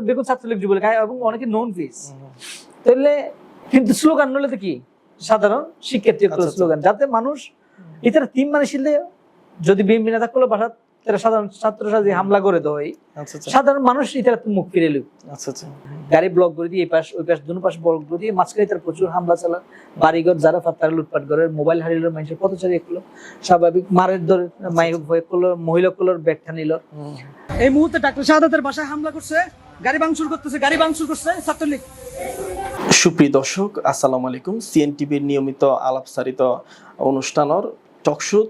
বেগুন ছাত্রলীগ যুবলীগ খায় এবং অনেকে নন ফেস তাহলে কিন্তু স্লোগান নলে তো কি? সাধারণ শিক্ষার্থী আচ্ছা, আচ্ছা। স্লোগান যাতে মানুষ এটার তিন মানে শিলে যদি বিএনপি নেতা করল বাসা তারা সাধারণ ছাত্র সাজি হামলা করে দেয় আচ্ছা আচ্ছা। সাধারণ মানুষ ইতারা তো মুখ ফিরে লুক। আচ্ছা আচ্ছা। গাড়ি ব্লক করে দিয়ে এই পাশ ওই পাশ দুনো পাশ ব্লক করে দিয়ে মাঝখানে তার প্রচুর হামলা চালা বাড়িঘর যারা ফার তারা লুটপাট করে। মোবাইল হারিয়ে মানুষের পথচারী করল স্বাভাবিক মারের ধরে মাই ভয় করল মহিলা করল ব্যাগটা নিল। এই মুহূর্তে ডাক্তার শাহাদাতের বাসায় হামলা করছে গাড়ি ভাঙচুর করতেছে গাড়ি ভাঙচুর করছে ছাত্রলীগ। সুপ্রিয় দর্শক আসসালামু আলাইকুম। সিএনটিভির নিয়মিত আলাপসারিত অনুষ্ঠানৰ টকশুত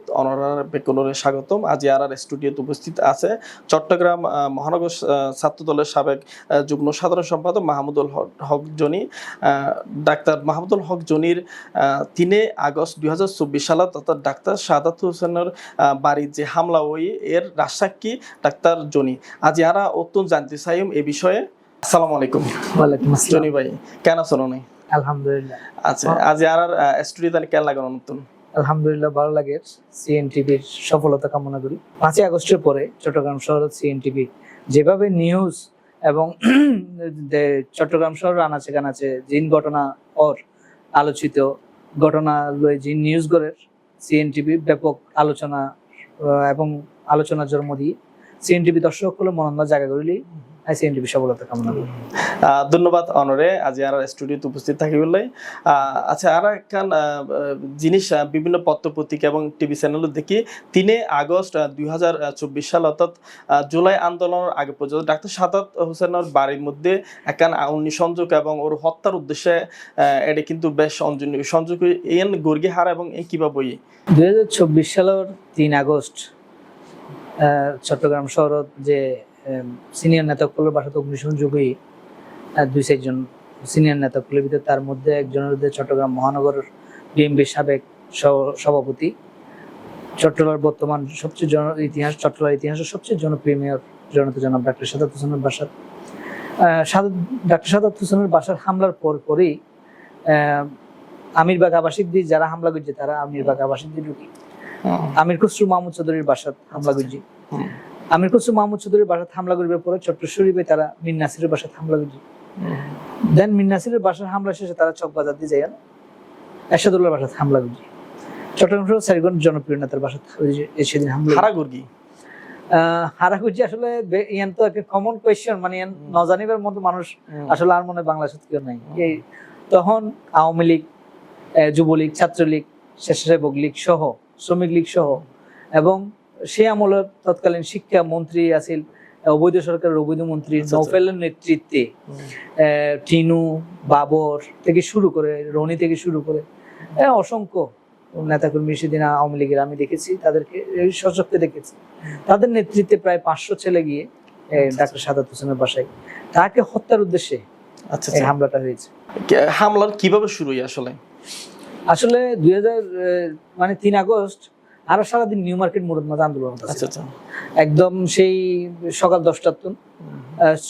বেকনরে স্বাগতম। আজি আর আর স্টুডিওতে উপস্থিত আছে চট্টগ্রাম মহানগর ছাত্র দলের সাবেক যুগ্ম সাধারণ সম্পাদক মাহমুদুল হক- জনি। ডাক্তার মাহমুদুল হক জনির তিনে আগস্ট দুই হাজার চব্বিশ সালে অর্থাৎ ডাক্তার সাদাত হোসেনের বাড়ির যে হামলা ওই এর রাজসাক্ষী ডাক্তার জনি। আজ আরা অত্যন্ত জানতে চাইম এ বিষয়ে। আসসালামু আলাইকুম। ওয়ালাইকুম আসসালাম। জনি ভাই কেন আছো নি আলহামদুলিল্লাহ। আচ্ছা আজ আর আর স্টুডিওতে কেন লাগানো নতুন? আলহামদুলিল্লাহ ভালো লাগে সিএনটিভির সফলতা কামনা করি। পাঁচই আগস্টের পরে চট্টগ্রাম শহর সিএনটিভি যেভাবে নিউজ এবং চট্টগ্রাম শহর আনাচে কানাচে জিন ঘটনা ওর আলোচিত ঘটনা জিন নিউজ গড়ের সিএনটিভি ব্যাপক আলোচনা এবং আলোচনার জন্ম দিয়ে সিএনটিভি দর্শক হলো মনন্দ জায়গা সিএনটিভি সফলতা কামনা করি। ধন্যবাদ অনরে। আজ আর স্টুডিওতে উপস্থিত থাকি বললাই আচ্ছা আর একখান জিনিস বিভিন্ন পত্র পত্রিকা এবং টিভি চ্যানেল দেখি। তিনে আগস্ট দুই হাজার চব্বিশ সাল অর্থাৎ জুলাই আন্দোলনের আগে পর্যন্ত ডাক্তার সাদাত হোসেনের বাড়ির মধ্যে একখান আউনি সংযোগ এবং ওর হত্যার উদ্দেশ্যে এটা কিন্তু বেশ সংযোগ এন গর্গে হারা এবং এই কীভাবে বই? দুই হাজার চব্বিশ সালের তিন আগস্ট চট্টগ্রাম শহরত যে সিনিয়র নেতাগুলোর বাসাতে অগ্নিসংযোগী আহ, দুই চারজন সিনিয়র নেতাগুলোর ভিতরে তার মধ্যে একজনের চট্টগ্রাম মহানগর বিএনপির সাবেক সভাপতি। চট্টলার বর্তমান সবচেয়ে জন ইতিহাস চট্টলার ইতিহাসের সবচেয়ে জনপ্রিয় মেয়র জনতা জনাব ডাক্তার সাদাত হোসেনের বাসার। ডাক্তার সাদাত হোসেনের বাসার হামলার পর পরই আহ, আমিরবাগ আবাসিক দিয়ে যারা হামলা করছে তারা আমিরবাগ আবাসিক দিয়ে ঢুকি। আমির খসরু মাহমুদ চৌধুরীর বাসাত হামলা করছি। হুম। আমির খসরু মাহমুদ চৌধুরীর বাসাত হামলা করবে পরে চট্ট শরীফে তারা মিন নাসিরের বাসাত হামলা করছি দেন মিন নাসিরের বাসার হামলা শেষে তারা চকবাজার দিয়ে যায় এরশাদুল্লাহর বাসাত হামলা করছি চট্টগ্রাম শহর সারিগঞ্জ জনপ্রিয় নেতার বাসাত সেদিন হামলা হারা গর্গি আহ, হারা আসলে ইয়ান তো একটা কমন কোয়েশ্চেন মানে ইয়ান নজানিবার মতো মানুষ আসলে আর মনে বাংলাদেশে কেউ নাই। এই তখন আওয়ামী লীগ যুবলীগ ছাত্রলীগ স্বেচ্ছাসেবক লীগ সহ শ্রমিক লীগ সহ এবং সে আমলের তৎকালীন শিক্ষা মন্ত্রী আছিল অবৈধ সরকারের অবৈধ মন্ত্রী আচ্ছা, আচ্ছা। নৌফেলের নেতৃত্বে টিনু বাবর থেকে শুরু করে রনি থেকে শুরু করে অসংখ্য নেতাকর্মী সেদিন আওয়ামী লীগের আমি দেখেছি তাদেরকে সশক্ত দেখেছি। তাদের নেতৃত্বে প্রায় পাঁচশো ছেলে গিয়ে ডাক্তার সাদাত হোসেনের বাসায় তাকে হত্যার উদ্দেশ্যে আচ্ছা আচ্ছা। হামলাটা হয়েছে। হামলার কীভাবে শুরু হয় আসলে? আসলে দুই হাজার মানে তিন আগস্ট আরও সারাদিন নিউ মার্কেট মোড়ের মধ্যে আন্দোলন আচ্ছা আচ্ছা। একদম সেই সকাল দশটার তো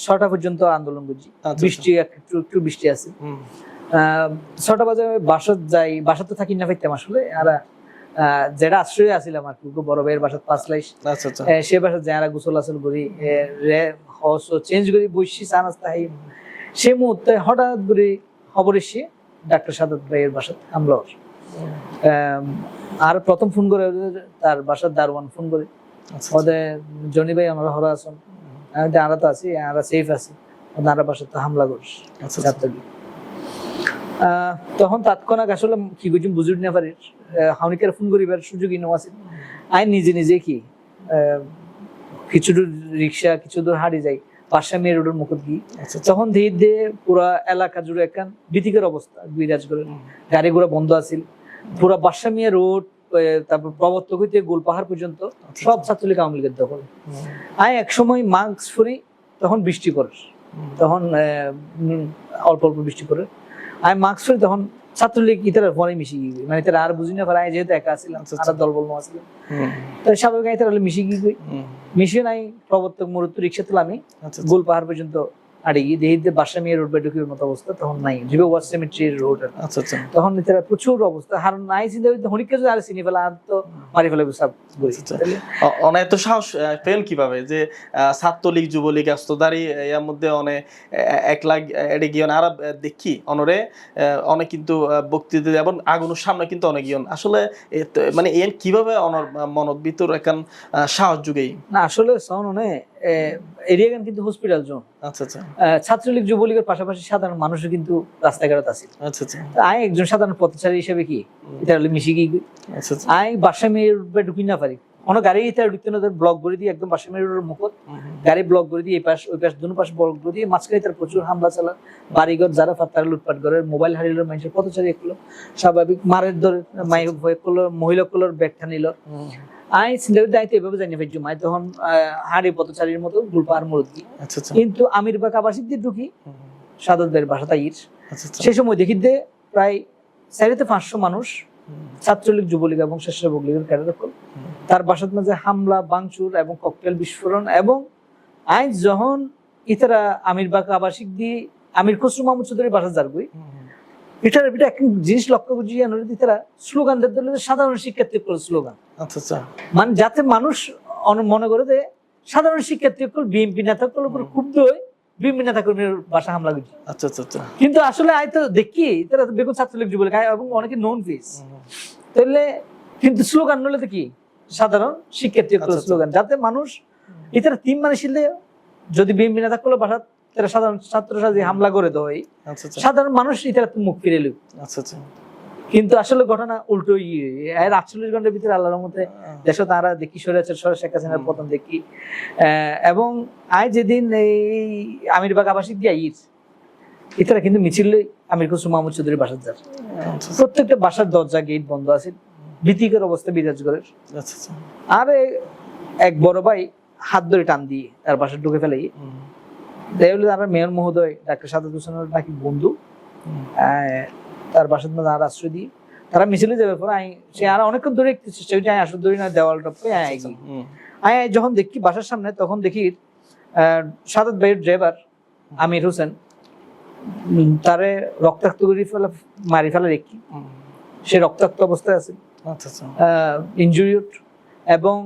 ছটা পর্যন্ত আন্দোলন করছি। আচ্ছা। বৃষ্টি একটু একটু বৃষ্টি আছে। ছটা বাজে বাসাত যাই বাসাতে থাকি না পাইতাম আসলে। আর যেটা আশ্রয় আছিলাম আর কি বড় ভাইয়ের বাসাত পাঁচ লাইশ। সে বাসাত যারা গোসল আসল করি। রে হস চেঞ্জ করি বসছি চা নাস্তা খাই সে মুহূর্তে হঠাৎ করে খবর এসে ডাক্তার সাদাত ভাইয়ের বাসাত হামলা আর প্রথম ফোন করে তার বাসার দারোয়ান ফোন করে। আচ্ছা, ওদের জনি ভাই আমরা হরা আছেন। আমরা তো আছি আমরা সেফ আছি। ওনারা বাসার তো হামলা করিস আচ্ছা, আচ্ছা। তখন তাৎক্ষণিক আসলে কি করছি বুঝুন না পারি হাউনিকার ফোন করিবার সুযোগই নেওয়া আছে। আই নিজে নিজে কি কিছু দূর রিক্সা কিছু দূর হাঁড়ি যাই পাশা মেয়ে রোডের মুখত গিয়ে। আচ্ছা, আচ্ছা। তখন ধীরে ধীরে পুরা এলাকা জুড়ে একখান ভীতিকর অবস্থা বিরাজ করে। গাড়ি ঘোড়া বন্ধ আছিল। পুরা বাসামিয়া রোড তারপর প্রবর্তক হইতে গোলপাহাড় পর্যন্ত সব ছাত্রলীগ আওয়ামী লীগের দখল। হুম, আয় এক মাস্ক ফুরি তখন বৃষ্টি করে তখন অল্প অল্প বৃষ্টি করে আমি মাস্ক ফুরি তখন ছাত্রলীগ ইতারা পরে মিশি গিয়ে মানে তারা আর বুঝি না পারে আমি যেহেতু একা ছিলাম আর দল বল তাই স্বাভাবিক আই তারা মিশি গিয়ে। মিশিয়ে নাই প্রবর্তক মুরুত্ব রিক্সা তুলে আমি আচ্ছা, আচ্ছা। গোল পাহাড় পর্যন্ত আর রোড বেডুকির মতো অবস্থা তখন নাই। জিবে ওয়ার রোড আচ্ছা আচ্ছা। তখন তারা প্রচুর অবস্থা। হার নাই চিন্তা করতে হনিকে যদি আর চিনি ফেলা আর তো মারি ফেলে সব আচ্ছা। অনেক এত সাহস পেল কীভাবে? যে ছাত্রলীগ যুবলীগ আস্তদারি এর মধ্যে অনেক এক লাখ এডে গিয়ে আর দেখি অনরে অনেক কিন্তু বক্তৃতা এবং আগুনের সামনে কিন্তু অনেক গিয়ন আসলে মানে এর কীভাবে অনর মনত ভিতর আহ, সাহস যুগেই? না আসলে সন অনে এরিয়া গান কিন্তু হসপিটাল জোন আচ্ছা আচ্ছা। ছাত্রলীগ যুবলীগের পাশাপাশি সাধারণ মানুষও কিন্তু রাস্তাঘাট আছে। আচ্ছা আচ্ছা। আই একজন সাধারণ পথচারী হিসেবে কি? এটা মিশি কি? আচ্ছা আচ্ছা। আই বাসা মেয়ের ঢুকি না পারি। কোনো গাড়ি এটা ঢুকতে না ব্লক করে দিয়ে একদম বাসা মেয়ের মুখত গাড়ি ব্লক করে দিয়ে এই পাশ ওই পাশ দুনো পাশ ব্লক করে দিয়ে মাঝখানে তার প্রচুর হামলা চালা বাড়িঘর যারা তারা লুটপাট করে মোবাইল হারিল মানুষের পথচারী এগুলো স্বাভাবিক। মারের ধরে মাই হয়ে মহিলা কুলোর ব্যাগটা নিল। আই করতে আইতে এভাবে জানি ফেলছি মাই তখন হাড়ি পথচারীর মতো গুলপার মুরব্বী। আচ্ছা আচ্ছা। কিন্তু আমির বা আবাসিক দিয়ে ঢুকি। সাদতদের বাসা তাইর। আচ্ছা সেই সময় দেখি দে প্রায় চারিতে পাঁচশো মানুষ ছাত্রলীগ যুবলীগ এবং স্বেচ্ছাসেবক লীগের ক্যাডার তার বাসার মাঝে হামলা বাংচুর এবং ককটেল বিস্ফোরণ এবং আইন যখন ইতারা আমির বাগ আবাসিক দিয়ে আমির খসরু মাহমুদ চৌধুরীর বাসা যারগুই এটার এটা এক জিনিস লক্ষ্য করছি জানুয়ারি তারা স্লোগান দিতে সাধারণ শিক্ষার্থী করে স্লোগান। আচ্ছা আচ্ছা। মানে যাতে মানুষ মনে করে যে সাধারণ শিক্ষার্থী বিএনপি নেতা কল উপর ক্ষুব্ধ হয়ে বাসা হামলা করছে আচ্ছা আচ্ছা আচ্ছা। কিন্তু আসলে আই তো দেখি তারা বেগুন ছাত্রলীগ যুবলীগ এবং অনেকে নন ফেস তাহলে কিন্তু স্লোগান নলে তো কি? সাধারণ শিক্ষার্থী আচ্ছা, আচ্ছা। স্লোগান। যাতে মানুষ এটার তিন মানে শিলে যদি বিএনপি নেতা করলে বাসা তারা সাধারণ ছাত্র হামলা করে দেয় আচ্ছা সাধারণ মানুষ এটার মুখ ফিরে লুক। আচ্ছা আচ্ছা। কিন্তু আসলে ঘটনা উল্টো এর আটচল্লিশ ঘণ্টার ভিতরে আল্লাহর মধ্যে দেশে তারা দেখি সরেছে সরে শেখ হাসিনার। পতন দেখি। এবং আয় যেদিন এই আমির বাগ আবাসিক দিয়ে এটারা কিন্তু মিছিল আমির খসরু মাহমুদ চৌধুরী বাসার যার আচ্ছা প্রত্যেকটা বাসার দরজা গেট বন্ধ আছে ভীতিকর অবস্থা বিরাজ করে। আচ্ছা আচ্ছা। আর এক বড় ভাই হাত ধরে টান দিয়ে তার বাসায় ঢুকে ফেলে। দেয় হলো তার মেয়র মহোদয় ডাক্তার সাদাত হোসেনের নাকি বন্ধু। আহ, তার বাসার মধ্যে আর আশ্রয় দিয়ে তারা মিছিলে যাবে পরে আমি সে আর অনেকক্ষণ ধরে একটু চেষ্টা করছে আই আসলে ধরি না দেওয়াল টপকে আয় আয় যখন দেখি বাসার সামনে তখন দেখি সাদাত ভাইয়ের ড্রাইভার আমির হোসেন তারে রক্তাক্ত করে ফেলা মারি ফেলা দেখি। সে রক্তাক্ত অবস্থায় আছে। আচ্ছা আচ্ছা। এবং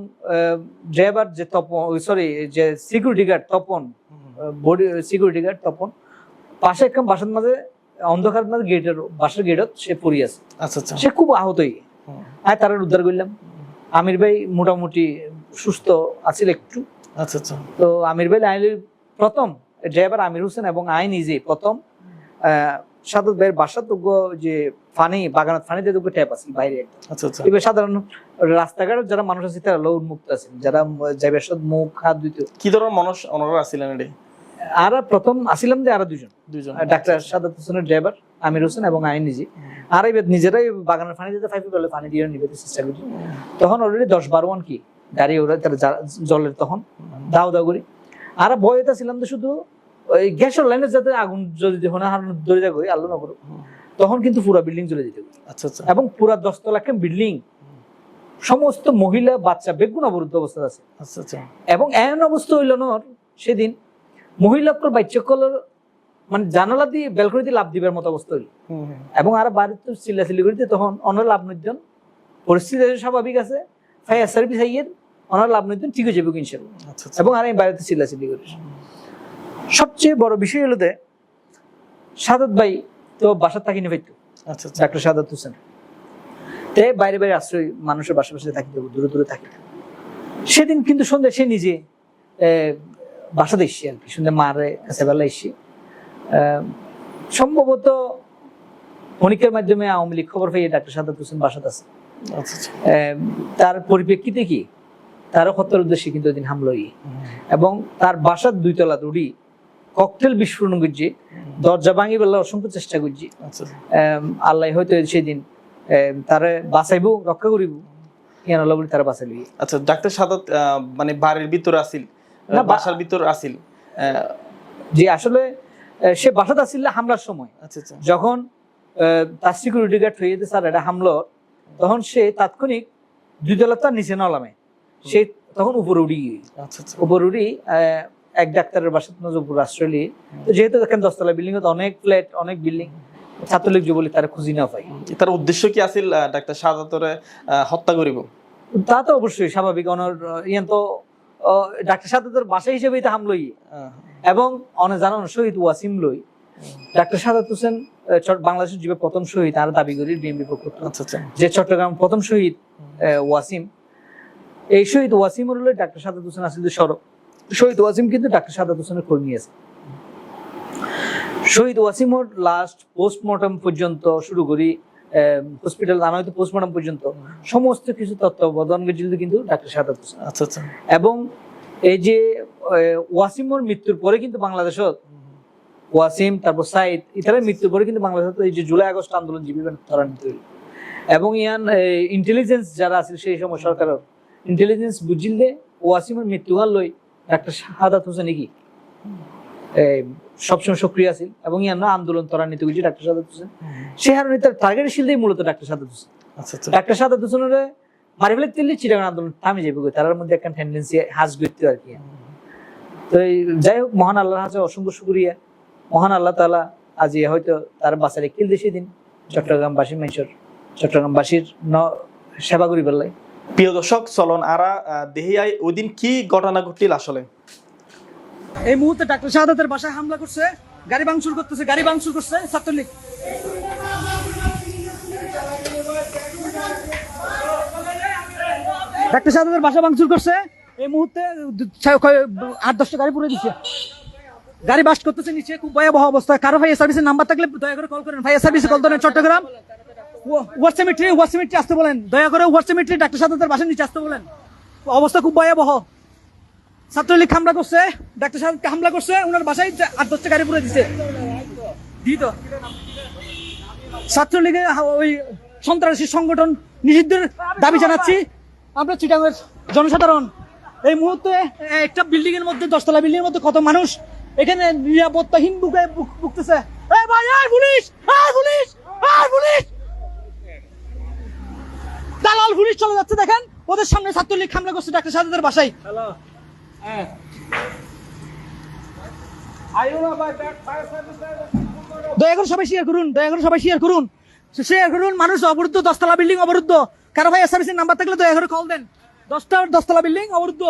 ড্রাইভার যে তপন সরি যে security guard Tapan security guard Tapan পাশে একদম বাসার মাঝে অন্ধকার মাঝে গেটের বাসার গেটত সে পড়ি আছে। আচ্ছা আচ্ছা। সে খুব আহতই। আর তারা উদ্ধার করলাম। আমির ভাই মোটামুটি সুস্থ আছিল একটু। আচ্ছা আচ্ছা। তো আমির ভাই আইন প্রথম ড্রাইভার আমির হোসেন এবং আই নিজে প্রথম সাদত ভাইয়ের বাসা তো যে ফানি বাগানত ফানিতে তো ট্যাপ আছে বাইরে আচ্ছা আচ্ছা। এবার সাধারণ রাস্তাঘাট যারা মানুষ আছে তারা লো উন্মুক্ত আছেন। যারা সব মুখ হাত ধুইতে কি ধরনের মানুষ ওনারা আছিলেন এটি? আর প্রথম আসিলাম যে আরও দুজন ডাক্তার সাদাত হোসেনের ড্রাইভার আমির হোসেন এবং নিজে। আর এবার নিজেরাই বাগানের পানি দিতে ফাইফি বলে পানি দিয়ে নিবে চেষ্টা করছি তখন অলরেডি দশ বারো ওয়ান কি গাড়ি ওরা তারা জলের তখন দাও দাও করি। আর ছিলাম তো শুধু ওই গ্যাসের লাইনে যাতে আগুন যদি দেখো না হারানো ধরে যাবে আল্লাহ না করো তখন কিন্তু পুরো বিল্ডিং চলে যেতে। আচ্ছা আচ্ছা। এবং পুরা দশতলা একটা বিল্ডিং সমস্ত মহিলা বাচ্চা বেগুন অবরুদ্ধ অবস্থা আছে। আচ্ছা আচ্ছা। এবং এমন অবস্থা হইল নর সেদিন মহিলাকর বাচ্চাকলের মানে জানালা দিয়ে বেলকনি দিয়ে লাভ দিবার মতো অবস্থা হইল। এবং আর বাড়িতে তো চিল্লা চিল্লি করিতে তখন অনার লাভ নির্জন পরিস্থিতি স্বাভাবিক আছে। ফায়ার সার্ভিস আইয়ের অনার লাভ নির্জন ঠিক হয়ে যাবে ইনশাল্লাহ এবং আর আমি বাড়িতে চিল্লা চিল্লি করি সবচেয়ে বড় বিষয় হলো যে সাদাত ভাই তো বাসার থাকি নি পাইতো। আচ্ছা আচ্ছা। ডাক্তার সাদাত হোসেন। তে বাইরে বাইরে আশ্রয় মানুষের বাসা বাসায় থাকি দূরে দূরে থাকি সেদিন কিন্তু সন্ধ্যা সে নিজে আহ, বাসাতে এসছি আর কি সন্ধ্যা মারে কাছে বেলা এসছি। সম্ভবত মনিকের মাধ্যমে আওয়ামী লীগ খবর পেয়ে ডাক্তার সাদাত হোসেন বাসাতে আছে। আচ্ছা আচ্ছা। তার পরিপ্রেক্ষিতে কি? তারও হত্যার উদ্দেশ্যে কিন্তু ওই দিন হামলা এবং তার বাসার দুই তলা উড়ি ককটেল বিস্ফোরণ করছে দরজা ভাঙি বেলা অসংখ্য চেষ্টা করছি। আচ্ছা আল্লাহ হয়তো সেদিন তারে বাঁচাইবো রক্ষা করিব ইয়ান আল্লাহ বলি তারা বাঁচাইলি। আচ্ছা ডাক্তার সাদাত মানে বাড়ির ভিতরে আসিল বাসার ভিতর আসিল। যে আসলে সে বাসাতে আসছিল হামলার সময়। আচ্ছা আচ্ছা। যখন তার সিকিউরিটি গার্ড হয়ে যেতে স্যার এটা হামলো তখন সে তাৎক্ষণিক দুই তলা তার নিচে নলামে। সে তখন উপরে উড়ি আচ্ছা উপরে উড়ি এক ডাক্তারের বাসা রাষ্ট্রলি তো যেহেতু দেখেন দশতলা বিল্ডিং অনেক ফ্ল্যাট অনেক বিল্ডিং ছাত্রলীগ যুবলীগ তারা খুঁজি না পাই তার উদ্দেশ্য কি আছিল আহ, ডাক্তার সাদাতরে হত্যা করিব? তা তো অবশ্যই স্বাভাবিক অনর ইয়ান তো ডাক্তার সাদাতের বাসা হিসেবেই তো হামলই। এবং অনেক জানান শহীদ ওয়াসিম লই। ডাক্তার সাদাত হোসেন বাংলাদেশের জীবে প্রথম শহীদ তার দাবি করি বিএনপি পক্ষ। আচ্ছা আচ্ছা। যে চট্টগ্রাম প্রথম শহীদ ওয়াসিম। এই শহীদ ওয়াসিম হলো ডাক্তার সাদাত হোসেন আসিল সড়ক শহীদ ওয়াসিম কিন্তু ডাক্তার সাদাত হোসেনের কর্মী আছে। শহীদ ওয়াসিমর লাস্ট পোস্টমর্টম পর্যন্ত শুরু করি হসপিটাল আনা হয়তো পোস্টমর্টম পর্যন্ত। সমস্ত কিছু তত্ত্বাবধান করেছিল কিন্তু ডাক্তার সাদাত হোসেন আচ্ছা আচ্ছা। এবং এই যে ওয়াসিমর মৃত্যুর পরে কিন্তু বাংলাদেশত ওয়াসিম তারপর সাইদ ইতারের মৃত্যুর পরে কিন্তু বাংলাদেশত এই যে জুলাই আগস্ট আন্দোলন জীবিকা ত্বরান্বিত হইল। এবং ইয়ান ইন্টেলিজেন্স যারা আছিল সেই সময় সরকারের ইন্টেলিজেন্স বুঝিলে ওয়াসিমের মৃত্যু হার লই ডাক্তার শাহাদাত হোসেন কি? সবসময় সক্রিয় আছিল এবং ইয়ান না আন্দোলন ত্বরান্বিত হয়েছে ডাক্তার শাহাদাত হোসেন সে হারণে তার টার্গেট শিলদেই মূলত ডাক্তার শাহাদাত হোসেন আচ্ছা আচ্ছা। ডাক্তার সাদাত হোসেনের মারি ফেলে দিল্লি চিটাগাং আন্দোলন থামে যাবে। তার মধ্যে একটা টেন্ডেন্সি হাজ করতে আর কি। তো এই যাই হোক মহান আল্লাহর কাছে অসংখ্য শুকরিয়া। মহান আল্লাহ তাআলা আজ হয়তো তার বাসারে কিল দেশে দিন চট্টগ্রামবাসী মানুষের চট্টগ্রামবাসীর ন সেবা করি পেলাই প্রিয় দর্শক চলন আরা দেহিয়াই ওই দিন কি ঘটনা ঘটিল আসলে? এই মুহূর্তে ডাক্তার শাহাদাতের বাসায় হামলা করছে, গাড়ি ভাঙচুর করতেছে, গাড়ি ভাঙচুর করছে, ছাত্রলীগ। ডাক্তার শাহাদাতের বাসা ভাঙচুর করছে, এই মুহূর্তে আট, দশটা গাড়ি পুড়ে দিচ্ছে গাড়ি বাস্ট করতেছে নিচে, খুব ভয়াবহ অবস্থা। কারও ফায়ার সার্ভিসের নাম্বার থাকলে দয়া করে কল করেন। ফায়ার সার্ভিসে কল করেন চট্টগ্রাম। হোয়াটসঅ্যাপ হোয়াটসঅ্যাপ আসতে বলেন। দয়া করে হোয়াটসঅ্যাপ ডাক্তার শাহাদাতের বাসার নিচে আসতে বলেন। অবস্থা খুব ভয়াবহ। ছাত্রলীগ হামলা করছে, ডাক্তার সাহেবকে হামলা করছে ওনার বাসায় আট, দশটা গাড়ি পুরো দিছে। দিত ছাত্রলীগে ওই সন্ত্রাসী সংগঠন নিষিদ্ধের দাবি জানাচ্ছি। আমরা চিটাঙ্গের জনসাধারণ। এই মুহূর্তে একটা বিল্ডিং এর মধ্যে, দশতলা বিল্ডিং এর মধ্যে কত মানুষ এখানে নিরাপত্তাহীন বুকে ভুগতেছে। দালাল পুলিশ চলে যাচ্ছে, দেখেন। ওদের সামনে ছাত্রলীগ হামলা করছে, ডাক্তার সাহেবের বাসায়। দয়া করে সবাই শেয়ার করুন, দয়া করে সবাই শেয়ার করুন। শেয়ার করুন, মানুষ অবরুদ্ধ, দশতলা বিল্ডিং অবরুদ্ধ। কারও ভাই সার্ভিসের নাম্বার থাকলে দয়া করে কল দেন। দশটা, দশতলা বিল্ডিং অবরুদ্ধ।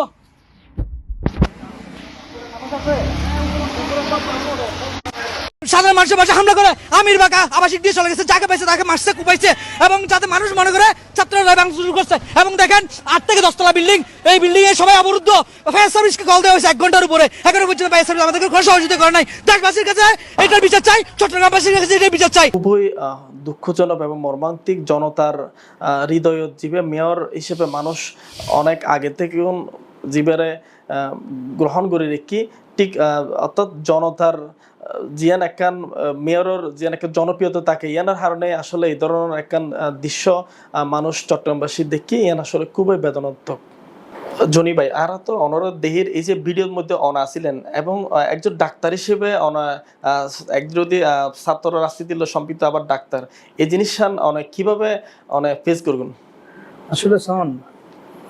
সাধারণ মানুষের বাসা হামলা করে। আমির বাঁকা আবাসিক দিয়ে চলে গেছে, যাকে পাইছে তাকে মারছে, কুপাইছে, এবং যাতে মানুষ মনে করে ছাত্ররা ভাঙ শুরু করছে। এবং দেখেন, আট থেকে দশতলা বিল্ডিং এই বিল্ডিং এ সবাই অবরুদ্ধ। ফায়ার সার্ভিসকে কল দেওয়া হয়েছে এক ঘণ্টার উপরে। এখনও পর্যন্ত ফায়ার সার্ভিস আমাদেরকে কোনো সহযোগিতা করে নাই। দেশবাসীর কাছে এটার বিচার চাই চট্টগ্রামবাসীর কাছে এটার বিচার চাই। খুবই দুঃখজনক এবং মর্মান্তিক জনতার হৃদয় জীবে মেয়র হিসেবে মানুষ অনেক আগে থেকে জীবেরে গ্রহণ করে রেখি ঠিক অর্থাৎ জনতার জিয়ান একখান আহ, মেয়রের জিয়ান একটা জনপ্রিয়তা তাকে। ইয়ানার কারণে আসলে এই ধরনের একখান আহ, দৃশ্য মানুষ চট্টগ্রামবাসী দেখি ইয়ান আসলে খুবই বেদনাত্মক। জনি ভাই আর তো অনরদ দেহির এই যে ভিডিওর মধ্যে অনা ছিলেন এবং একজন ডাক্তার হিসেবে অনা এক যদি ছাত্র রাজনীতির লোক সম্পৃক্ত আবার ডাক্তার। এই জিনিসটা অনেক কীভাবে অনেক ফেস করবেন? আসলে শোন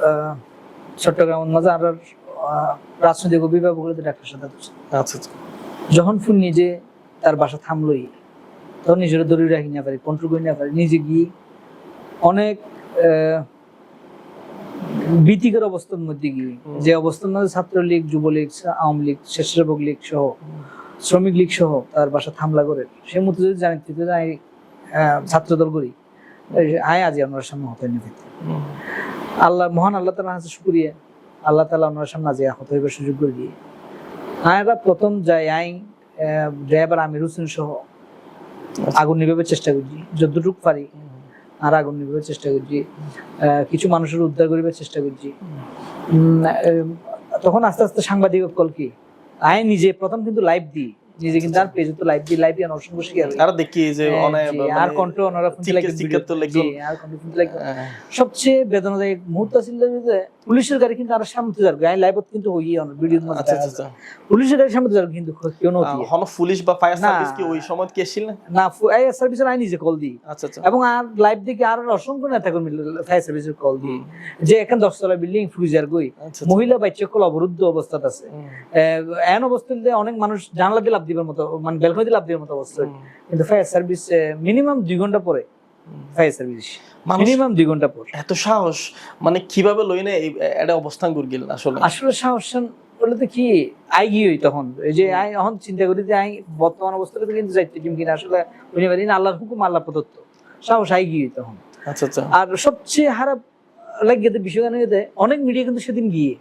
আহ, চট্টগ্রামের মাঝে আর রাজনৈতিক অভিভাবক ডাক্তার হোসেন আচ্ছা আচ্ছা। যখন ফুল নিজে তার বাসা থামলই তখন নিজের দড়ি রাখি না পারি কন্ট্রোল করি না পারি নিজে গিয়ে অনেক ভীতিকর অবস্থার মধ্যে গিয়ে যে অবস্থার মধ্যে ছাত্রলীগ যুবলীগ আওয়ামী লীগ স্বেচ্ছাসেবক লীগ সহ শ্রমিক লীগ সহ তার বাসা থামলা করে সে মতো যদি জানি তুই তো আই ছাত্রদল করি আয় আজ আমরা সামনে হতে নিতে আল্লাহ মহান আল্লাহ তালা হাতে শুক্রিয়া। আল্লাহ তালা ওনার সামনে আজ হতে হইবার সুযোগ করে দিয়ে আয়রা প্রথম যাই আই ড্রাইভার আমির হোসেন সহ আগুন নিভাবে চেষ্টা করছি যতটুকু পারি আর আগুন নিভাবে চেষ্টা করছি কিছু মানুষের উদ্ধার করিবার চেষ্টা করছি তখন আস্তে আস্তে সাংবাদিক কল কি আয় নিজে প্রথম কিন্তু লাইভ দিই নিজে কিন্তু আর পেজে তো লাইভ দিয়ে লাইভ দিয়ে অসংখ্য শিকার হই। আর দেখি যে হ্যাঁ, আর কন্ট্রো ওনারা ফোন। আর কন্ট্রো হ্যাঁ, সবচেয়ে বেদনাদায়ক মুহূর্ত ছিল যে পুলিশের গাড়ি কিন্তু আর সামনে যাবে। আমি লাইভত কিন্তু হই অন ভিডিওর মধ্যে আচ্ছা আচ্ছা পুলিশের গাড়ি সামনে যাবে কিন্তু নতি আচ্ছা হন পুলিশ বা ফায়ার সার্ভিস কি ওই সময় কি এসেছিল? না এই সার্ভিসের আই নিজে কল দিই। আচ্ছা আচ্ছা। এবং আর লাইভ দেখে আর অসংখ্য নেতা কর্মী ফায়ার সার্ভিসের কল দিই। যে এখন দশতলা বিল্ডিং ফ্রিজার গই। আচ্ছা আচ্ছা। মহিলা বাচ্চা কল অবরুদ্ধ অবস্থাত আছে। এন অবস্থাতে অনেক মানুষ জানলা দিয়ে লাভ দিবার মতো মানে বেলকনি দিয়ে লাভ দিবার মতো অবস্থা। কিন্তু ফায়ার সার্ভিস মিনিমাম দুই ঘণ্টা পরে। Fire service. মিনিমাম দুই ঘণ্টা পর। এত সাহস মানে কীভাবে লই না এটা অবস্থান করে গেলেন আসলে? আসলে সাহস বলে তো কি? আই গিয়ে তখন এই যে আই এখন চিন্তা করি যে আই বর্তমান অবস্থাতে কিন্তু যাইতে টিম কিনা। আসলে বুঝতে পারি আল্লাহর হুকুম আল্লাহ প্রদত্ত। সাহস আই গিয়ে তখন আচ্ছা আচ্ছা। আর সবচেয়ে খারাপ লাগে বিষয় অনেক মিডিয়া কিন্তু সেদিন গিয়ে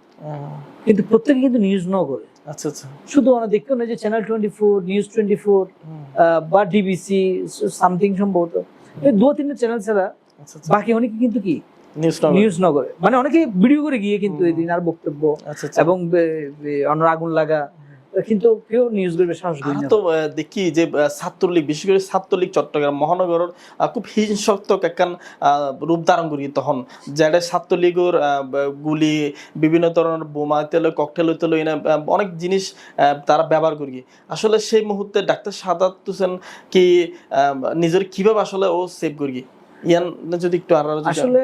কিন্তু প্রত্যেকে কিন্তু নিউজ ন করে। আচ্ছা আচ্ছা। শুধু অনেক দেখতে না যে channel twenty four news twenty four বা ডিবিসি সামথিং সম্ভবত। এই দু তিনটে চ্যানেল ছাড়া আচ্ছা আচ্ছা। বাকি অনেকে কিন্তু কি? নিউজ নিউজ ন মানে অনেকে ভিডিও করে গিয়ে কিন্তু। এদিন আর বক্তব্য আচ্ছা এবং অন্য আগুন লাগা। কিন্তু কেউ নিউজ করবে সাহস করি তো দেখি যে ছাত্রলীগ বিশেষ করে ছাত্রলীগ চট্টগ্রাম মহানগরের খুব হিংসাত্মক একখান রূপ ধারণ করি তখন। যেটা ছাত্রলীগের গুলি বিভিন্ন ধরনের বোমা তেল ককটেল তেল অনেক জিনিস তারা ব্যবহার করি। আসলে সেই মুহূর্তে ডাক্তার সাদাত হোসেন কি নিজের কীভাবে আসলে ও সেভ করি? ইয়ান যদি একটু আসলে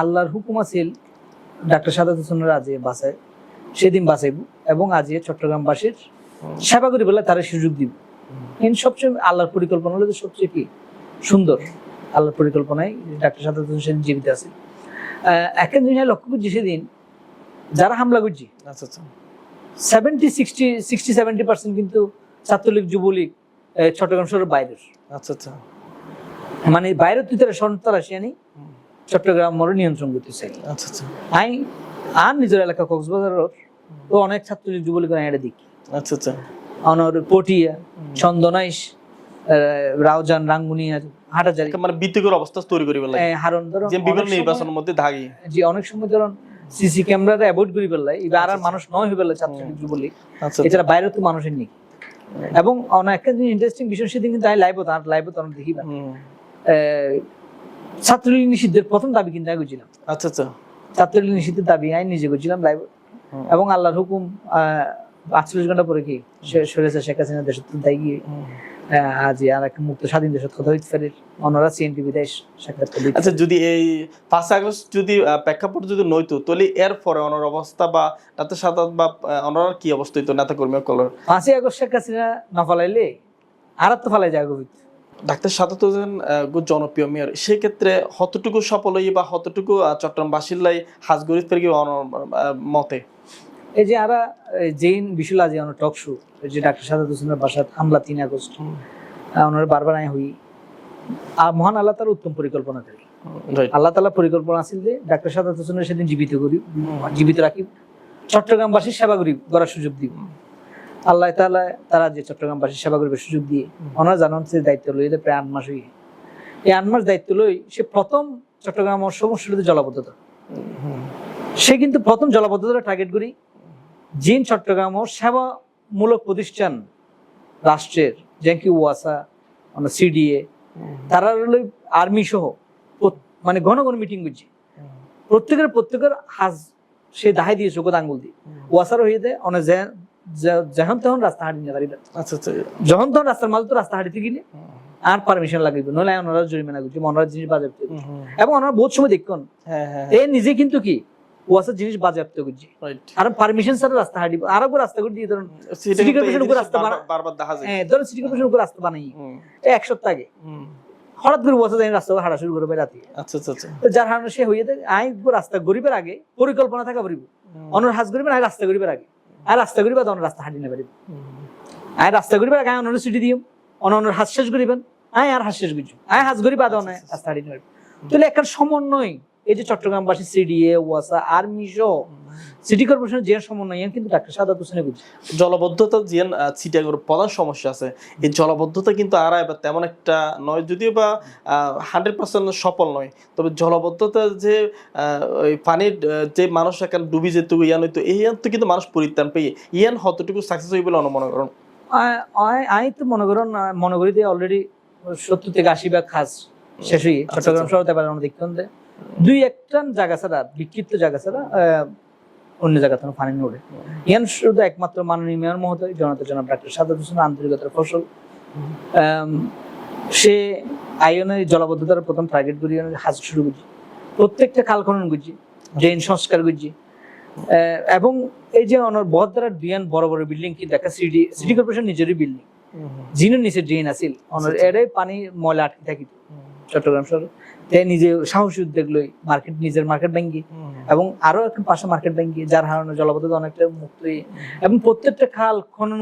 আল্লাহর হুকুম আছিল ডাক্তার সাদাত হোসেন আজে বাঁচায় সেদিন বাঁচাইব এবং আজকে চট্টগ্রামবাসীর সেবা করি বলে তারা সুযোগ দিব। কিন্তু সবচেয়ে আল্লাহর পরিকল্পনা হলো যে সবচেয়ে কি? সুন্দর। আল্লাহর পরিকল্পনায় ডাক্তার সাদাত হোসেন জীবিত আছে। একটা জিনিস লক্ষ্য করছি সেদিন যারা হামলা করছি আচ্ছা আচ্ছা। Seventy sixty sixty seventy percent কিন্তু ছাত্রলীগ যুবলীগ চট্টগ্রাম শহরের বাইরের। আচ্ছা আচ্ছা। মানে বাইরের তুই তারা সন্তান আসিয়ানি চট্টগ্রাম মরে নিয়ন্ত্রণ করতে চাই। আচ্ছা আচ্ছা। আই আর নিজের এলাকা কক্সবাজারের তো অনেক ছাত্রলীগ যুবলীগ এটা দেখি। আচ্ছা আচ্ছা। অনর পটিয়া চন্দনাইশ রাউজান রাঙ্গুনিয়া হাটাজারি। মানে অবস্থা তৈরি করি বলে ধরো যে বিভিন্ন নির্বাচনের মধ্যে দাগি। অনেক সময় ধরুন সিসি ক্যামেরাটা অ্যাভয়েড করি পেলাই এবার আর মানুষ নয় হয়ে পেলে ছাত্রলীগ যুবলীগ। আচ্ছা এছাড়া বাইরে তো মানুষের নেই। এবং একটা ইন্টারেস্টিং বিষয় সেদিন কিন্তু আমি লাইভ তার লাইভ দেখি আহ, ছাত্রলীগ নিষিদ্ধের প্রথম দাবি কিন্তু আমি করছিলাম আচ্ছা আচ্ছা। ছাত্রলীগ নিষিদ্ধের দাবি আমি নিজে করছিলাম লাইভ। এবং আল্লাহর হুকুম আটচল্লিশ ঘণ্টা পরে কি সরেছে শেখ হাসিনা তাই গিয়ে আজ আর একটা মুক্ত স্বাধীন দেশের কথা হইতে পারে। অন্যরা দেশ সাক্ষাৎকার আচ্ছা যদি এই পাঁচ আগস্ট যদি প্রেক্ষাপট যদি নইতো তাহলে এর পরে অনার অবস্থা বা তাতে সাথে বা অনার কি অবস্থা হইতো নেতা কর্মী কলর? পাঁচই আগস্ট শেখ হাসিনা না ফালাইলে আর তো ফালাই যায় গভীর। ডাক্তার সাদাত হোসেন জনপ্রিয় মেয়র। সেক্ষেত্রে কতটুকু সফল হই বা কতটুকু আহ, চট্টগ্রাম বাসিল্লাই হাজগরিত পেরে মতে? এই যে আরা জেইন বিশুল আজি আমার টক শো এই যে ডাক্তার সাদাত হোসেনের বাসাত হামলা তিন আগস্ট ওনার বারবার আয় হই। আর মহান আল্লাহ তার উত্তম পরিকল্পনা করে আল্লাহ তালা পরিকল্পনা আছিল যে ডাক্তার সাদাত হোসেনের সেদিন জীবিত করি জীবিত রাখি চট্টগ্রামবাসীর সেবা করি করার সুযোগ দিব। আল্লাহ তাআলা তারা যে চট্টগ্রামবাসীর সেবা করবে সুযোগ দিয়ে ওনারা জানান যে দায়িত্ব লই প্রায় আট মাস হয়ে এই আট মাস দায়িত্ব লই সে প্রথম চট্টগ্রাম সমস্যাটা জলাবদ্ধতা। সে কিন্তু প্রথম জলাবদ্ধতা টার্গেট করি। জিন চট্টগ্রাম সেবামূলক প্রতিষ্ঠান রাষ্ট্রের যেমন কি ওয়াসা মানে সিডিএ তারা আর্মি সহ মানে ঘন ঘন মিটিং করছে। প্রত্যেকের প্রত্যেকের হাজ সে দাহাই দিয়ে চোখত আঙ্গুল দিয়ে। ওয়াসার হয়ে দেয় অনেক যখন তখন রাস্তা হাঁটি না পারিবে আচ্ছা আচ্ছা। যখন তখন রাস্তার মাঝে তো রাস্তা হাঁটিতে গেলে আর পারমিশন লাগবে। নইলে ওনারা জরিমানা করছে ওনারা জিনিস বাজেয়াপ্ত এবং ওনারা বহুত সময় দেখুন হ্যাঁ হ্যাঁ এ নিজে কিন্তু কি ওয়াসার জিনিস বাজেয়াপ্ত করছে। আর পারমিশন ছাড়া রাস্তা হাঁটি আর রাস্তা করে দিয়ে ধরুন City corporation উপর রাস্তা বানা- বারবার দেখা যায়। হ্যাঁ, ধরুন সিটি কর্পোরেশন উপর রাস্তা বানাই। এক সপ্তাহ আগে। হঠাৎ করে ওয়াসা যাই রাস্তা হাঁটা শুরু করবে রাতে। আচ্ছা আচ্ছা আচ্ছা। তো যার হারণে সে আই রাস্তা গরিবের আগে পরিকল্পনা থাকা পারিব অনর হাজ গরিবের আয় রাস্তা গরিবের আগে। আর রাস্তা করিবা তখন রাস্তা হাঁটি না পারিব। আয় রাস্তা গরিবের গায়ে অন্য সিটি দিম অন্য অন্য হাস শেষ করিবেন। আয় আর হাস শেষ করছি আয় হাজ করিবা তখন রাস্তা হাঁটি না পারিব। তাহলে একটা সমন্বয়। এই যে চট্টগ্রামবাসী সিডিএ ওয়াসা আর্মি সহ সিটি কর্পোরেশনের যে সমন্বয় কিন্তু ডাক্তার সাদাত হোসেনে বুঝছি জলবদ্ধতা যে চিটাগোর প্রধান সমস্যা আছে। এই জলবদ্ধতা কিন্তু আর এবার তেমন একটা নয় যদিও বা হান্ড্রেড পার্সেন্ট সফল নয়। তবে জলবদ্ধতা যে ওই পানির যে মানুষ এখন ডুবি যেত ইয়ান হইতো এই ইয়ান তো কিন্তু মানুষ পরিত্রাণ পেয়ে ইয়ান হতটুকু সাকসেস হই বলে অনুমান করুন? আ- আ- আমি তো মনে করুন মনে করি যে অলরেডি সত্তর থেকে আশি ভাগ খাস শেষ হয়ে চট্টগ্রাম শহর তেবার আমরা দেখতাম যে দুই একটা জায়গা ছাড়া বিক্ষিপ্ত জায়গা ছাড়া অন্য জায়গা থেকে পানি নড়ে ইয়ান শুধু একমাত্র মাননীয় মেয়র মহোদয় জনতা জনাব ডাক্তার সাদাত হোসেন আন্তরিকতার ফসল। সে আইনের জলাবদ্ধতার প্রথম টার্গেট করি হাজ শুরু করছি প্রত্যেকটা খাল খনন করছি ড্রেন সংস্কার আহ, এবং এই যে অনর বহদ্দার বিয়ান বড় বড় বিল্ডিং কি দেখা? সিটি সিটি কর্পোরেশন নিজেরই বিল্ডিং যিনি নিচে ড্রেন আছিল অনর। এরে পানি ময়লা আটকে থাকি। চট্টগ্রাম শহর। তে নিজে সাহসী উদ্যোগ লই মার্কেট নিজের মার্কেট ব্যাঙ্গি এবং আরও একটা পাশে মার্কেট ব্যাঙ্গি যার কারণে জলবদ্ধতা অনেকটা মুক্ত এবং প্রত্যেকটা খাল খনন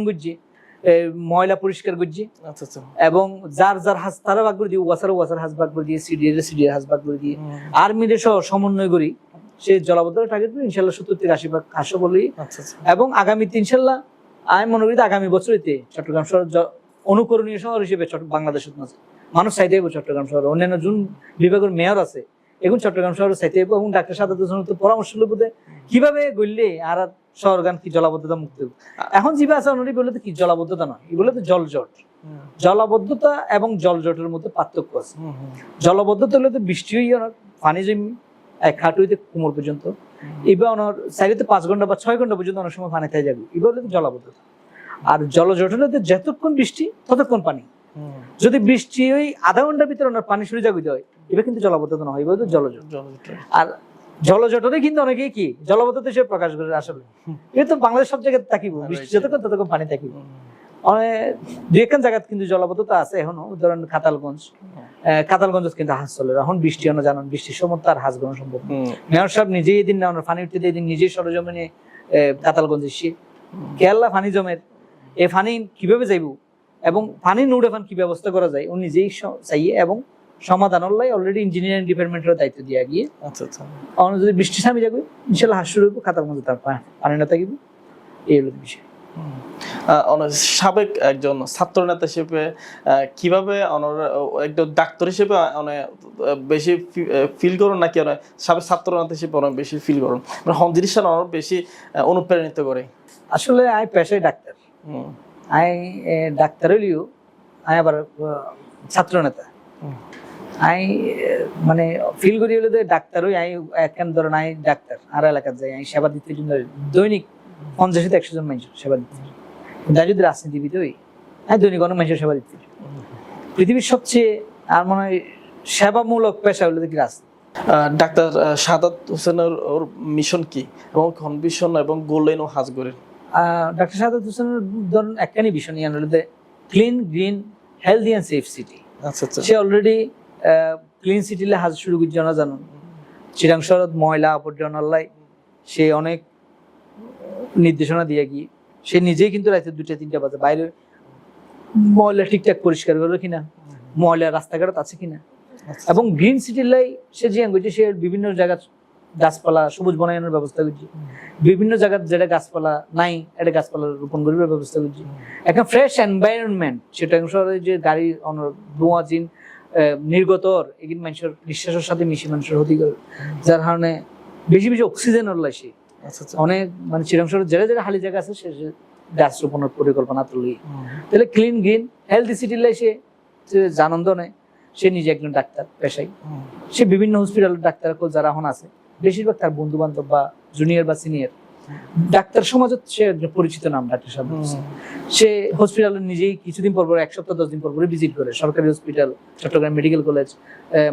এ, ময়লা পরিষ্কার করছি। আচ্ছা আচ্ছা। এবং যার যার হাজ তারা ভাগ করে দিয়ে ওয়াসার ওয়াসার হাজ ভাগ করে দিয়ে সিডিএর সিডিএর হাজ ভাগ করে দিয়ে আর্মিদের সহ সমন্বয় করি সে জলাবদ্ধতা টার্গেট করে ইনশাল্লাহ সত্তর থেকে আশি ভাগ হাস্য বলেই আচ্ছা এবং আগামীতে ইনশাল্লাহ আমি মনে করি আগামী বছরেতে চট্টগ্রাম শহর অনুকরণীয় শহর হিসেবে বাংলাদেশের মাঝে। মানুষ চাইতে হবে চট্টগ্রাম শহর। অন্যান্য যোন বিভাগের মেয়র আছে এখন চট্টগ্রাম শহর চাইতে হবে এবং ডাক্তার সাদাত তো পরামর্শ যে কীভাবে গড়লে আর আর শহরগান কি জলাবদ্ধতা মুক্ত। এখন জিবা আছে অনরি বলে তো কি জলাবদ্ধতা নয় এগুলো তো জলজট জলাবদ্ধতা এবং জলজটের মধ্যে পার্থক্য আছে। জলবদ্ধতা হলে তো বৃষ্টি অনেক পানি জমি এক হাঁটু হইতে কোমর পর্যন্ত। এবার ওনার সাইডে পাঁচ ঘণ্টা বা ছয় ঘণ্টা পর্যন্ত অনেক সময় পানি থাকে যাবে এবার হলো তো জলাবদ্ধতা। আর জলজট হলে যতক্ষণ বৃষ্টি ততক্ষণ পানি। যদি বৃষ্টি ওই আধা ঘণ্টার ভিতরে ওনার পানি সরে যাবে হয় এবার কিন্তু জলাবদ্ধতা এবার তো জলজট আর জলজটরে কিন্তু অনেকেই কি জলবদ্ধতা হিসেবে প্রকাশ করে আসলে। এটা তো বাংলাদেশ সব জায়গায় থাকিব বৃষ্টি যতক্ষণ ততক্ষণ পানি থাকিব অনেক দুই একখান জায়গাত কিন্তু জলবদ্ধতা আছে এখনও ধরেন খাতালগঞ্জ আহ, খাতালগঞ্জ কিন্তু হাঁস চলে। এখন বৃষ্টি অন্য জানান বৃষ্টির সময় তার হাঁস গ্রহণ সম্ভব না। মেয়র সাহেব নিজেই এদিন না পানি উঠতে দিয়ে এদিন নিজেই সরজমিনে কাতালগঞ্জ এসে কেরালা পানি জমের। এই পানি কীভাবে যাইব? এবং পানি নুড়ে ফান কি ব্যবস্থা করা যায় ও নিজেই চাইয়ে এবং সমাধান লাই অলরেডি ইঞ্জিনিয়ারিং ডিপার্টমেন্টের দায়িত্ব দিয়ে গিয়ে আচ্ছা আচ্ছা। অন্য যদি বৃষ্টি সামি যাবে ইনশাল্লাহ হাঁস শুরু হইব খাতালগঞ্জ তার পানি না থাকিব। এই হলো বিষয়। সাবেক একজন ছাত্র নেতা হিসেবে কীভাবে অনর একজন ডাক্তার হিসেবে অনেক বেশি ফিল করুন নাকি অনেক সাবেক ছাত্র নেতা হিসেবে অনেক বেশি ফিল করুন? মানে হন জিনিসটা অনেক বেশি অনুপ্রাণিত করে। আসলে আমি পেশায় ডাক্তার। হুম, আমি ডাক্তার হইলেও আমি আবার ছাত্র নেতা। আমি মানে ফিল করি হলে ডাক্তার হই আমি একখান ধরেন আমি ডাক্তার। আর এলাকার যাই আমি সেবা দিতে দৈনিক পঞ্চাশ থেকে একশো জন মানুষ সেবা দিতে আমি যদি রাজনীতিবিদ হই আমি দৈনিক অনেক মানুষের সেবা দিতে। পৃথিবীর সবচেয়ে আর মনে হয় সেবামূলক পেশা হলো কি রাজনীতি। ডাক্তার সাদাত হোসেনের ওর মিশন কি? এবং কনভিশন এবং গোল্ডেন ও হাজগরের? ডাক্তার সাদাত হোসেনের ধরুন একখানি বিষয় নিয়ে হলো clean green healthy and safe city আচ্ছা আচ্ছা। সে অলরেডি ক্লিন সিটিলে হাজ শুরু করছে না জানুন চিরাং শরৎ ময়লা আবর্জনা লাই সে অনেক নির্দেশনা দিয়ে গিয়ে সে নিজেই কিন্তু রাতে দুটা তিনটা বাজে। বাইরে ময়লা ঠিকঠাক পরিষ্কার করল কিনা? ময়লা রাস্তাঘাট আছে কিনা? আচ্ছা। এবং গ্রিন সিটির লাই সে যে সে বিভিন্ন জায়গা গাছপালা সবুজ বনায়নের ব্যবস্থা করছে। বিভিন্ন জায়গার যেটা গাছপালা নাই এটা গাছপালা রোপণ করিবার ব্যবস্থা করছে। একটা ফ্রেশ এনভায়রনমেন্ট সেটা শহরে যে গাড়ি ধোঁয়া আহ, নির্গতর এগিন মানুষের নিঃশ্বাসের সাথে মিশে মানুষের ক্ষতি করে। যার কারণে বেশি বেশি অক্সিজেন ওর সে। আচ্ছা আচ্ছা। অনেক মানে চিরাং শহরের জায়গায় খালি জায়গা আছে সে গাছ রোপণের পরিকল্পনা তুলি তাহলে ক্লিন গ্রিন হেলদি সিটির লাই সে সে আনন্দ নেয় সে নিজে একজন ডাক্তার পেশাই। সে বিভিন্ন হসপিটালের ডাক্তার যারা এখন আছে বেশিরভাগ তার বন্ধু বান্ধব বা জুনিয়র বা সিনিয়র ডাক্তার সমাজত সে পরিচিত নাম ডাক্তার সাহেব। সে হসপিটালে নিজেই কিছুদিন পর পর এক সপ্তাহ দশ দিন পর পরে ভিজিট করে। সরকারি হসপিটাল চট্টগ্রাম মেডিকেল কলেজ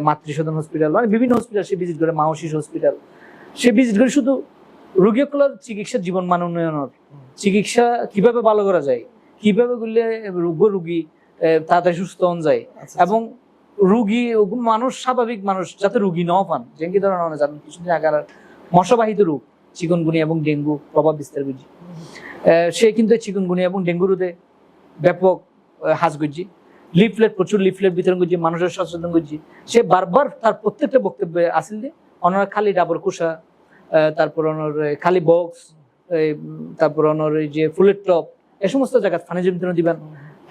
মাতৃসদন হসপিটাল মানে বিভিন্ন হসপিটাল সে ভিজিট করে মা ও শিশু হসপিটাল সে ভিজিট করে শুধু রোগীগুলোর চিকিৎসা জীবন মান উন্নয়নের। চিকিৎসা কীভাবে ভালো করা যায় কীভাবে করলে রোগ রুগী তাড়াতাড়ি সুস্থ হন যায়। আচ্ছা, এবং রুগী মানুষ স্বাভাবিক মানুষ যাতে রুগী ন পান। যেমন কি ধরেন আমরা জানেন কিছুদিন আগে মশাবাহিত রোগ চিকনগুনিয়া এবং ডেঙ্গু প্রভাব বিস্তার করছে। সে কিন্তু চিকনগুনিয়া এবং ডেঙ্গু রোধে ব্যাপক হাজ করছে। লিফলেট প্রচুর লিফলেট বিতরণ করছে মানুষের সচেতন করছে। সে বারবার তার প্রত্যেকটা বক্তব্যে আসিল যে ওনারা খালি ডাবর আহ, তারপর ওনার খালি বক্স তারপর ওনার এই যে ফুলের টপ এ সমস্ত জায়গা পানি বিতরণ দিবেন।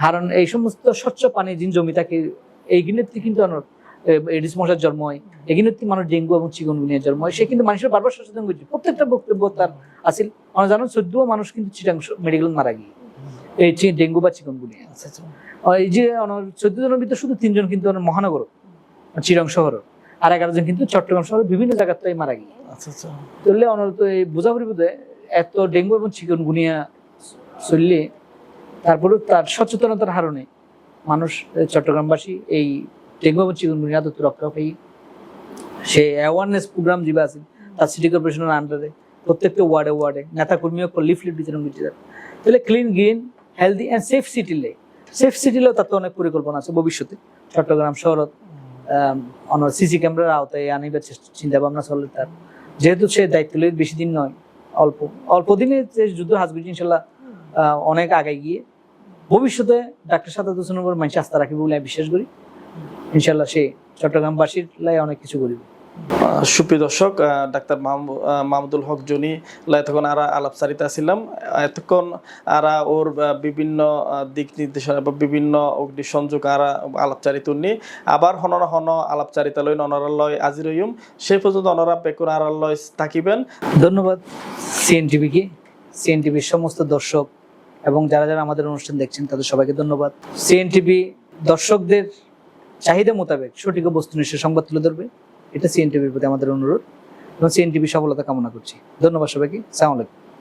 কারণ এই সমস্ত স্বচ্ছ পানি যিন জমি থাকে এইগুলোর থেকে কিন্তু এডিস মশার জন্ম হয়। এগুলোর থেকে মানুষ ডেঙ্গু এবং চিকনগুনিয়ার জন্ম হয়। সে কিন্তু মানুষের বারবার সচেতন করছে প্রত্যেকটা বক্তব্য তার আসিল। আমরা জানো চোদ্দ মানুষ কিন্তু চিটাং মেডিকেল মারা গিয়ে এই ডেঙ্গু বা চিকনগুনিয়া আচ্ছা আচ্ছা। এই যে চোদ্দ জনের ভিতরে শুধু তিনজন কিন্তু মহানগর চিরং শহর আর এগারো জন কিন্তু চট্টগ্রাম শহরের বিভিন্ন জায়গাতেই মারা গিয়ে। আচ্ছা আচ্ছা। তাহলে ওনার তো এই বোঝাপড়ি বোধে এত ডেঙ্গু এবং চিকনগুনিয়া চললে তারপরেও তার সচেতনতার হারণে মানুষ চট্টগ্রামবাসী এই ডেঙ্গু চিকনগুনিয়া রক্ষা পাই সে অ্যাওয়ারনেস প্রোগ্রাম যেগুলো আছে, তার সিটি কর্পোরেশনের আন্ডারে প্রত্যেকটা ওয়ার্ডে ওয়ার্ডে নেতা কর্মীও লিফলেট বিতরণ করছে তাহলে clean green healthy and safe city লে সেফ সিটিলেও তার তো অনেক পরিকল্পনা আছে ভবিষ্যতে। চট্টগ্রাম শহরত অনার সিসি ক্যামেরার আওতায় আনিবার চেষ্টা চিন্তা ভাবনা চলে তার। যেহেতু সে দায়িত্ব বেশি দিন নয়, অল্প অল্প দিনে যে যুদ্ধ হাসবে ইনশাল্লাহ অনেক আগে গিয়ে। ভবিষ্যতে ডাক্তার সাদাত হোসেনের উপর মানুষ আস্থা রাখবে বলে আমি বিশ্বাস করি। ইনশাল্লাহ সে চট্টগ্রামবাসীর লাই অনেক কিছু করিবে। সুপ্রিয় দর্শক ডাক্তার মাহমুদুল হক জনি এতক্ষণ আরা আলাপচারিতা ছিলাম। এতক্ষণ আরা ওর বিভিন্ন দিক নির্দেশনা বা বিভিন্ন অগ্নি সংযোগ আরা আলাপচারিত নি আবার হনরা হন আলাপচারিতা লই অনারা লয় আজি রইম সেই পর্যন্ত অনারা বেকুন আড়াল লয় থাকিবেন। ধন্যবাদ সিএনটিভিকে। সিএনটিভির সমস্ত দর্শক এবং যারা যারা আমাদের অনুষ্ঠান দেখছেন, তাদের সবাইকে ধন্যবাদ। সিএনটিভি দর্শকদের চাহিদা মোতাবেক সঠিক ও বস্তুনিষ্ঠ সংবাদ তুলে ধরবে। এটা সিএনটিভির প্রতি আমাদের অনুরোধ এবং সিএনটিভি সফলতা কামনা করছি। ধন্যবাদ সবাইকে। সালাম আলাইকুম।